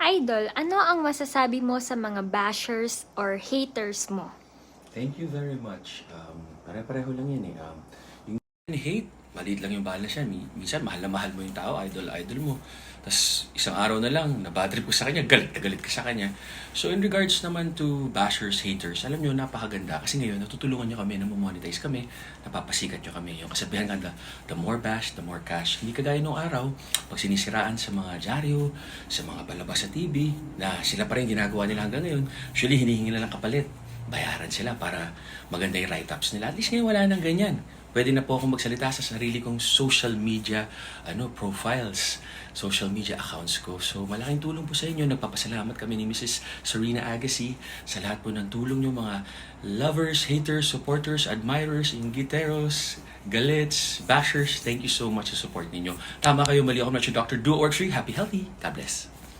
Idol, ano ang masasabi mo sa mga bashers or haters mo? Thank you very much. Um, pare-pareho lang yan eh. Um, yung hate, maliit lang yung siya. Mi- Minsan, mahal na mahal mo yung tao, idol, idol mo. Tapos, isang araw na lang, nabadrip ko sa kanya, galit na galit ka sa kanya. So, in regards naman to bashers, haters, alam nyo, napakaganda. Kasi ngayon, natutulungan nyo kami, namomonetize kami, napapasikat nyo kami. Yung kasabihan nga, the, more bash, the more cash. Hindi kagaya nung araw, pag sinisiraan sa mga dyaryo, sa mga palabas sa TV, na sila pa rin ginagawa nila hanggang ngayon, usually hinihingi nila ng kapalit bayaran sila para maganda yung write-ups nila. At least ngayon wala nang ganyan. Pwede na po akong magsalita sa sarili kong social media ano profiles, social media accounts ko. So malaking tulong po sa inyo. Nagpapasalamat kami ni Mrs. Serena Agassi sa lahat po ng tulong nyo mga lovers, haters, supporters, admirers, ingiteros, galets, bashers. Thank you so much sa support ninyo. Tama kayo, mali ako. Not your Dr. Do or Tree. Happy, healthy. God bless.